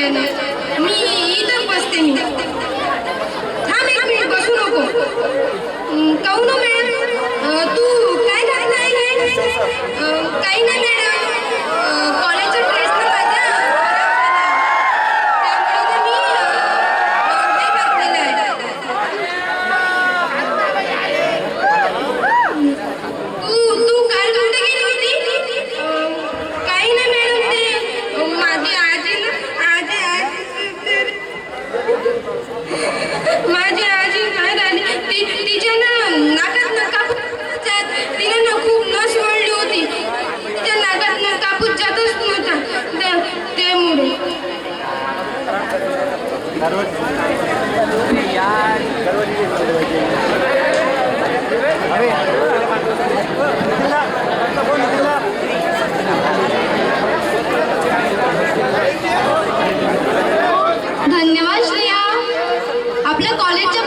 对对 माझी आजी बाहेर आली. ती तिच्या ना नाकात ना कापूस जात. तिने ना खूप नस वळली होती. त्या नाकात कापूस जातच नव्हता. त्यामुळे কলেজ